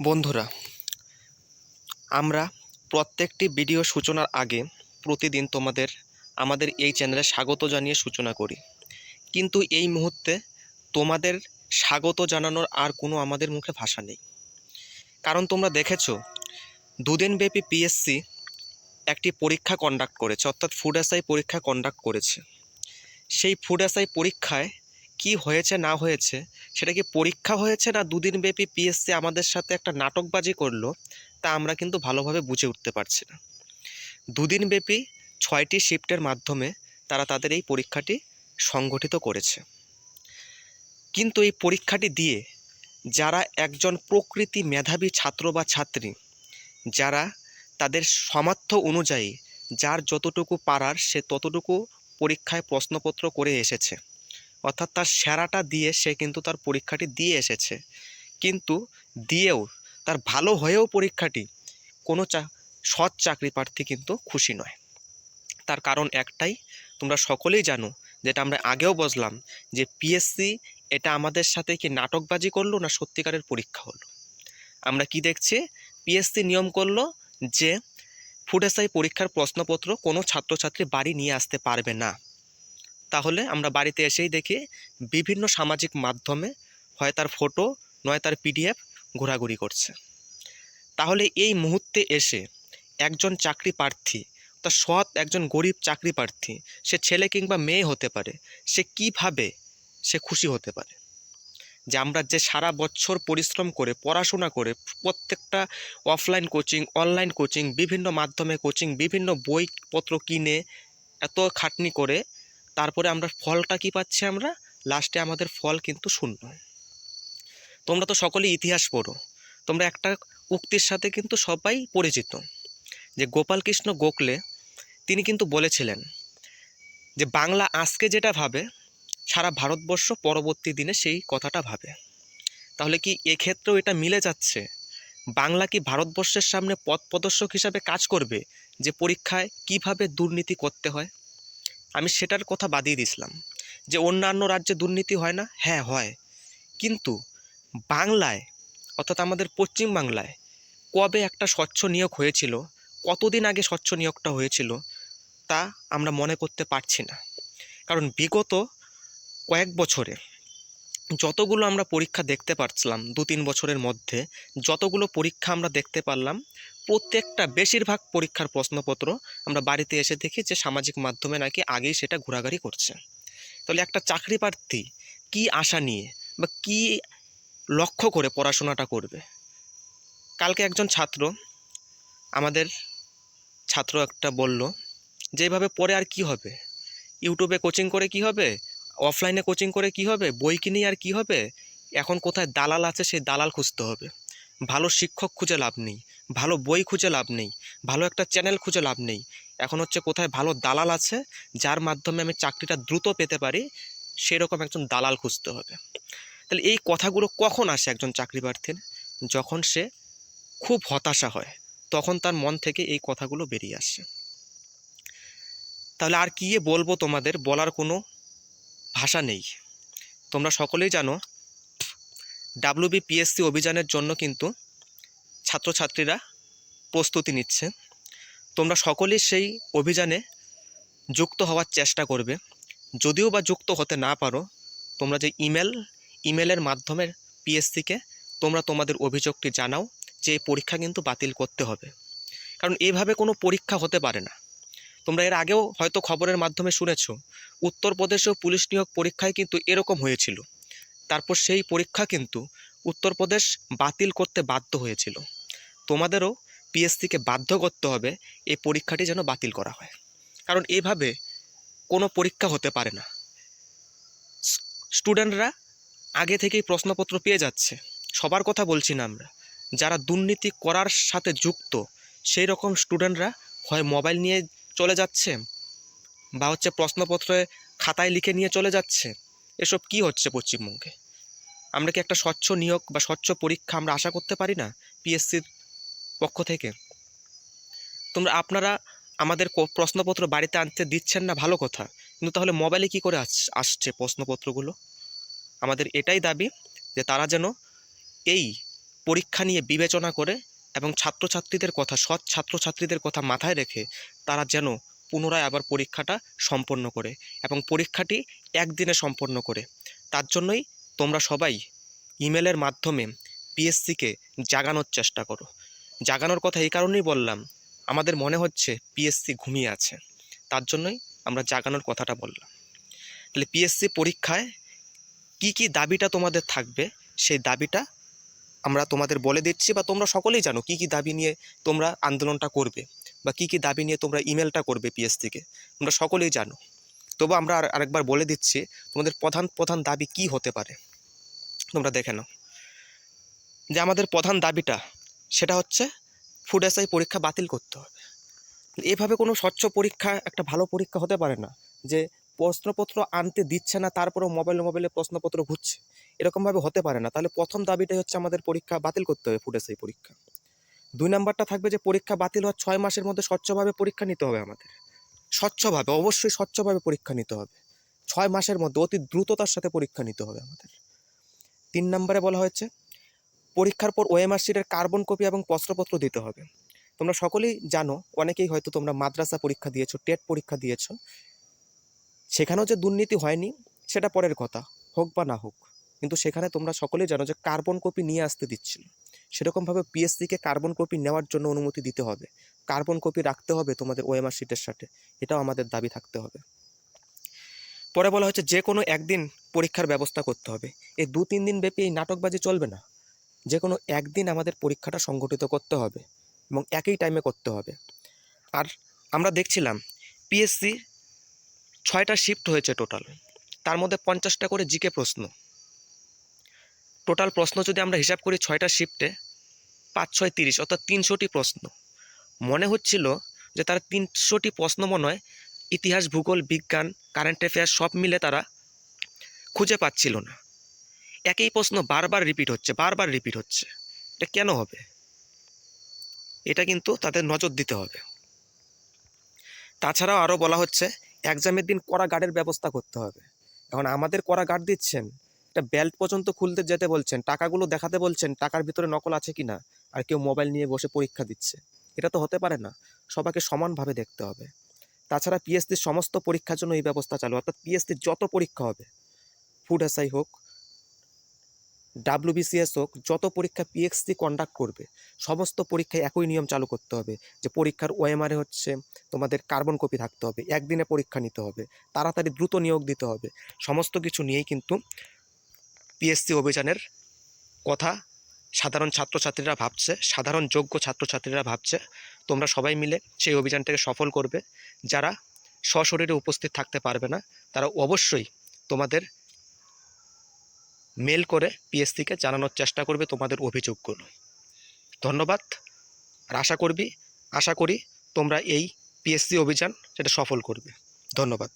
বন্ধুরা, আমরা প্রত্যেকটি ভিডিও সূচনার আগে প্রতিদিন তোমাদের, আমাদের এই চ্যানেলে স্বাগত জানিয়ে সূচনা করি। কিন্তু এই মুহূর্তে তোমাদের স্বাগত জানানোর আর কোনো আমাদের মুখে ভাষা নেই। কারণ তোমরা দেখেছ দুদিনব্যাপী পিএসসি একটি পরীক্ষা কন্ডাক্ট করেছে, অর্থাৎ ফুড এসআই পরীক্ষা কন্ডাক্ট করেছে। সেই ফুড এসআই পরীক্ষায় কি হয়েছে, না হয়েছে, সেটা কি পরীক্ষা হয়েছে না দুদিন ব্যাপী পিএসসি আমাদের সাথে একটা নাটকবাজি করল, তা আমরা কিন্তু ভালোভাবে বুঝে উঠতে পারছি না। দুদিন ব্যাপী ছয়টি শিফটের মাধ্যমে তারা তাদের এই পরীক্ষাটি সংগঠিত করেছে। কিন্তু এই পরীক্ষাটি দিয়ে যারা একজন প্রকৃতি মেধাবী ছাত্র বা ছাত্রী, যারা তাদের সামর্থ্য অনুযায়ী, যার যতটুকু পারার সে ততটুকু পরীক্ষায় প্রশ্নপত্র করে এসেছে অর্থাৎ তার সেরাটা দিয়ে সে কিন্তু তার পরীক্ষাটি দিয়ে এসেছে। কিন্তু দিয়েও, তার ভালো হয়েও পরীক্ষাটি কোনো চা, সৎ চাকরি প্রার্থী কিন্তু খুশি নয়। তার কারণ একটাই, তোমরা সকলেই জানো, যেটা আমরা আগেও বসলাম যে পিএসসি এটা আমাদের সাথে কি নাটকবাজি করল না সত্যিকারের পরীক্ষা হলো? আমরা কি দেখছি? পিএসসি নিয়ম করল যে ফুড এসআই পরীক্ষার প্রশ্নপত্র কোনো ছাত্রছাত্রী বাড়ি নিয়ে আসতে পারবে না। তাহলে আমরা বাড়িতে এসেই দেখি বিভিন্ন সামাজিক মাধ্যমে হয় তার ফটো নয় তার পিডিএফ ঘোরাঘুরি করছে। তাহলে এই মুহূর্তে এসে একজন চাকরি প্রার্থী তার সৎ একজন গরিব চাকরি প্রার্থী, সে ছেলে কিংবা মেয়ে হতে পারে, সে কীভাবে সে খুশি হতে পারে? যে আমরা যে সারা বছর পরিশ্রম করে, পড়াশোনা করে, প্রত্যেকটা অফলাইন কোচিং অনলাইন কোচিং বিভিন্ন মাধ্যমে কোচিং বিভিন্ন বইপত্র কিনে এত খাটনি করে তারপরে আমরা ফলটা কি পাচ্ছি আমরা? লাস্টে আমাদের ফল কিন্তু শূন্য। তোমরা তো সকলেই ইতিহাস পড়ো। তোমরা একটা উক্তির সাথে কিন্তু সবাই পরিচিত। যে গোপালকৃষ্ণ গোখলে, তিনি কিন্তু বলেছিলেন যে বাংলা আজকে যেটা ভাবে, সারা ভারতবর্ষ পরবর্তী দিনে সেই কথাটা ভাবে। তাহলে কি এক্ষেত্রেও এটা মিলে যাচ্ছে? বাংলা কি ভারতবর্ষের সামনে পথ প্রদর্শক হিসাবে কাজ করবে? যে পরীক্ষায় কীভাবে দুর্নীতি করতে হয়? আমি সেটার কথা বাদিয়ে দিছিলাম যে অন্যান্য রাজ্যে দুর্নীতি হয় না? হ্যাঁ হয়। কিন্তু বাংলায়, অর্থাৎ আমাদের পশ্চিম বাংলায়, কবে একটা স্বচ্ছ নিয়োগ হয়েছিল, কতদিন আগে স্বচ্ছ নিয়োগটা হয়েছিল, তা আমরা মনে করতে পারছি না। কারণ বিগত কয়েক বছরে যতগুলো আমরা পরীক্ষা দেখতে পারছিলাম দু তিন বছরের মধ্যে, যতগুলো পরীক্ষা আমরা দেখতে পারলাম প্রত্যেকটা বেশিরভাগ পরীক্ষার প্রশ্নপত্র আমরা বাড়িতে এসে দেখি যে সামাজিক মাধ্যমে নাকি আগেই সেটা ঘোরাঘুরি করছে। তাহলে একটা চাকরি প্রার্থী কী আশা নিয়ে বা কী লক্ষ্য করে পড়াশোনাটা করবে? কালকে একজন ছাত্র আমাদের ছাত্র একটা বলল যে এভাবে পরে আর কি হবে? ইউটিউবে কোচিং করে কি হবে? অফলাইনে কোচিং করে কি হবে? বই কিনে আর কি হবে? এখন কোথায় দালাল আছে সেই দালাল খুঁজতে হবে। ভালো শিক্ষক খুঁজে লাভ নেই। ভালো বই খুঁজে লাভ নেই, ভালো একটা চ্যানেল খুঁজে লাভ নেই। এখন হচ্ছে কোথায় ভালো দালাল আছে, যার মাধ্যমে আমি চাকরিটা দ্রুত পেতে পারি, সেরকম একজন দালাল খুঁজতে হবে। তাহলে এই কথাগুলো কখন আসে একজন চাকরি প্রার্থীর যখন সে খুব হতাশা হয়, তখন তার মন থেকে এই কথাগুলো বেরিয়ে আসে। তাহলে আর কী বলব তোমাদের, বলার কোনো ভাষা নেই। তোমরা সকলেই জানো ডাব্লিউবি পিএসসি অভিযানের জন্য কিন্তু ছাত্রছাত্রীরা প্রস্তুতি নিচ্ছে তোমরা সকলেই সেই অভিযানে যুক্ত হওয়ার চেষ্টা করবে। যদিও বা যুক্ত হতে না পারো, তোমরা যে ইমেল, ইমেলের মাধ্যমে পিএসসিকে তোমরা তোমাদের অভিযোগটি জানাও যে এই পরীক্ষা কিন্তু বাতিল করতে হবে। কারণ এইভাবে কোনো পরীক্ষা হতে পারে না। তোমরা এর আগেও হয়তো খবরের মাধ্যমে শুনেছ উত্তরপ্রদেশেও পুলিশ নিয়োগ পরীক্ষায় কিন্তু এরকম হয়েছিল। তারপর সেই পরীক্ষা কিন্তু উত্তরপ্রদেশ বাতিল করতে বাধ্য হয়েছিল। তোমাদেরও পিএসসিকে বাধ্য করতে হবে এই পরীক্ষাটি যেন বাতিল করা হয়। কারণ এভাবে কোনো পরীক্ষা হতে পারে না। স্টুডেন্টরা আগে থেকেই প্রশ্নপত্র পেয়ে যাচ্ছে। সবার কথা বলছি না আমরা। যারা দুর্নীতি করার সাথে যুক্ত, সেই রকম স্টুডেন্টরা হয় মোবাইল নিয়ে চলে যাচ্ছে বা হচ্ছে প্রশ্নপত্রে খাতায় লিখে নিয়ে চলে যাচ্ছে। এসব কি হচ্ছে পশ্চিমবঙ্গে? আমরা কি একটা স্বচ্ছ নিয়োগ বা স্বচ্ছ পরীক্ষা আমরা আশা করতে পারি না পিএসসির পক্ষ থেকে। তোমরা আপনারা আমাদের প্রশ্নপত্র বাড়িতে আনতে দিচ্ছেন না, ভালো কথা। কিন্তু তাহলে মোবাইলে কি করে আস- আসছে প্রশ্নপত্রগুলো? আমাদের এটাই দাবি যে তারা যেন এই পরীক্ষা নিয়ে বিবেচনা করে এবং ছাত্রছাত্রীদের কথা, সৎ ছাত্রছাত্রীদের কথা মাথায় রেখে তারা যেন পুনরায় আবার পরীক্ষাটা সম্পন্ন করে এবং পরীক্ষাটি একদিনে সম্পন্ন করে। তার জন্যই তোমরা সবাই ইমেলের মাধ্যমে পিএসসিকে জাগানোর চেষ্টা করো। জাগানোর কথা এই কারণেই বললাম। আমাদের মনে হচ্ছে পিএসসি ঘুমিয়ে আছে। তার জন্যই আমরা জাগানোর কথাটা বললাম। তাহলে পিএসসি পরীক্ষায় কি কি দাবিটা তোমাদের থাকবে? সেই দাবিটা আমরা তোমাদের বলে দিচ্ছি বা তোমরা সকলেই জানো কি কি দাবি নিয়ে তোমরা আন্দোলনটা করবে বা কি কি দাবি নিয়ে তোমরা ইমেলটা করবে পিএসসিকে তোমরা সকলেই জানো। তবু আমরা আর আরেকবার বলে দিচ্ছি, তোমাদের প্রধান প্রধান দাবি কি হতে পারে? তোমরা দেখে নাও। যে আমাদের প্রধান দাবিটা সেটা হচ্ছে ফুড এসআই পরীক্ষা বাতিল করতে হবে। এভাবে কোনো স্বচ্ছ পরীক্ষা, একটা ভালো পরীক্ষা হতে পারে না যে প্রশ্নপত্র আনতে দিচ্ছে না, তারপরেও মোবাইলে মোবাইলে প্রশ্নপত্র ঘুরছে। এরকমভাবে হতে পারে না। তাহলে প্রথম দাবিটাই হচ্ছে আমাদের পরীক্ষা বাতিল করতে হবে ফুড এসআই পরীক্ষা। দুই নাম্বারটা থাকবে যে পরীক্ষা বাতিল হওয়ার ছয় মাসের মধ্যে স্বচ্ছভাবে পরীক্ষা নিতে হবে আমাদের। স্বচ্ছভাবে, অবশ্যই স্বচ্ছভাবে পরীক্ষা নিতে হবে। ছয় মাসের মধ্যে অতি দ্রুততার সাথে পরীক্ষা নিতে হবে আমাদের। তিন নম্বরে বলা হয়েছে পরীক্ষার পর ওএমআর শিটের কার্বন কপি এবং প্রশ্নপত্র দিতে হবে। তোমরা সকলেই জানো, অনেকেই হয়তো তোমরা মাদ্রাসা পরীক্ষা দিয়েছ, টেট পরীক্ষা দিয়েছ। সেখানেও যে দুর্নীতি হয়নি, সেটা পরের কথা, হোক বা না হোক। কিন্তু সেখানে তোমরা সকলেই জানো যে কার্বন কপি নিয়ে আসতে দিচ্ছিল। সেরকমভাবে পিএসসিকে কার্বন কপি নেওয়ার জন্য অনুমতি দিতে হবে। কার্বন কপি রাখতে হবে তোমাদের ওএমআর শিটের সাথে। এটাও আমাদের দাবি থাকতে হবে। পরে বলা হচ্ছে যে কোনো একদিন পরীক্ষার ব্যবস্থা করতে হবে। এই দু তিন দিন ব্যাপী এই নাটকবাজি চলবে না। যে কোনো একদিন আমাদের পরীক্ষাটা সংগঠিত করতে হবে এবং একই টাইমে করতে হবে। আর আমরা দেখছিলাম পিএসসি ছয়টা শিফট হয়েছে টোটাল তার মধ্যে পঞ্চাশটা করে জিকে প্রশ্ন। টোটাল প্রশ্ন যদি আমরা হিসাব করি ছয়টা শিফটে পাঁচ, ছয়, তিরিশ, অর্থাৎ তিনশোটি প্রশ্ন। মনে হচ্ছিল যে তারা তিনশোটি প্রশ্ন মনে হয় ইতিহাস, ভূগোল, বিজ্ঞান কারেন্ট অ্যাফেয়ার্স সব মিলে তারা খুঁজে পাচ্ছিল না। একই প্রশ্ন বারবার রিপিট হচ্ছে, বারবার রিপিট হচ্ছে। এটা কেন হবে? এটা কিন্তু তাদের নজর দিতে হবে। তাছাড়াও আরও বলা হচ্ছে এক্সামের দিন কড়া গার্ডের ব্যবস্থা করতে হবে। এখন আমাদের কড়া গার্ড দিচ্ছেন এটা বেল্ট পর্যন্ত খুলতে যেতে বলছেন, টাকাগুলো দেখাতে বলছেন, টাকার ভিতরে নকল আছে কি না আর কেউ মোবাইল নিয়ে বসে পরীক্ষা দিচ্ছে। এটা তো হতে পারে না, সবাইকে সমানভাবে দেখতে হবে। তাছাড়া পিএসসির সমস্ত পরীক্ষার জন্য এই ব্যবস্থা চালু, অর্থাৎ পিএসসির যত পরীক্ষা হবে ফুড এসআই হোক ডাব্লিউবিসিএস হোক, যত পরীক্ষা পিএসসি কন্ডাক্ট করবে, সমস্ত পরীক্ষায় একই নিয়ম চালু করতে হবে, যে পরীক্ষার ওএমআরে হচ্ছে তোমাদের কার্বন কপি থাকতে হবে, একদিনে পরীক্ষা নিতে হবে, তাড়াতাড়ি দ্রুত নিয়োগ দিতে হবে, সমস্ত কিছু নিয়েই কিন্তু পিএসসি অভিযানের কথা সাধারণ ছাত্রছাত্রীরা ভাবছে, সাধারণ যোগ্য ছাত্রছাত্রীরা ভাবছে, তোমরা সবাই মিলে সেই অভিযানটাকে সফল করবে, যারা সশরীরে উপস্থিত থাকতে পারবে না, তারা অবশ্যই তোমাদের মেল করে পিএসসিকে জানানোর চেষ্টা করবে তোমাদের অভিযোগগুলো। ধন্যবাদ। আর আশা করবি, আশা করি তোমরা এই পিএসসি অভিযান সেটা সফল করবে। ধন্যবাদ।